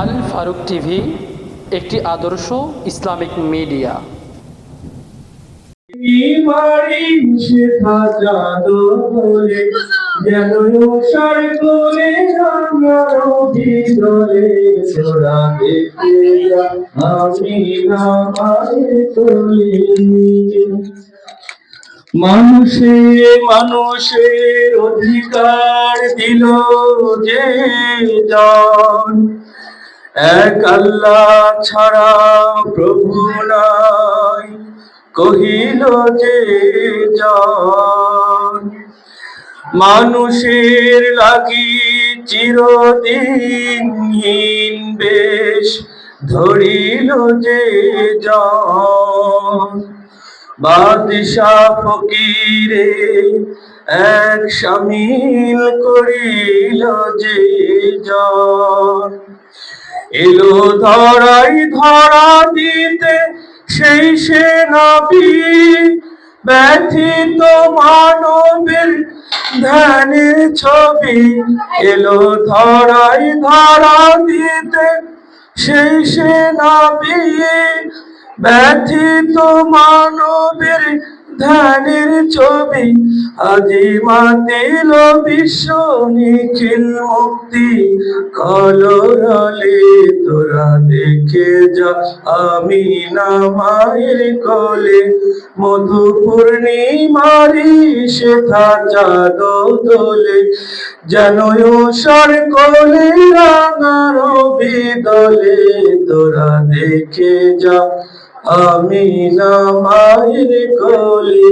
Al Faruk TV একটি আদর্শ Islamic media. মানুষে মানুষের অধিকার দিল যে জন। এক আল্লাহ ছাড়া প্রভু নাই। কহিল যে মানুষের লাগি চিরদিনহীন বেশ ধরিল যে বাদশাহ ফকিরে এক সামিল করিল যে জন এলো ধরাই ধরা দিতে সেই সে ব্যথিত মানবের ধ্যানের ছবি এলো ধরাই ধরা দিতে সেই সে নবী ব্যথিত মানবের ধ্যানের ছবি, আজি মাতিল বিশ্ব নিখিল মুক্তি। কলরলে তোরা দেখে যা, আমি না মায়ের কোলে। মধু পূর্ণিমারি চাঁদ দোলে যেন সর কোলে রাঙার বিদলে তোরা দেখে যা আমি না মায়ের কোলে।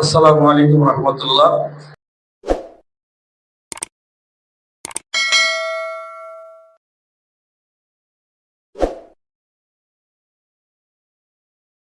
আসসালামু আলাইকুম রহমতুল্লাহ।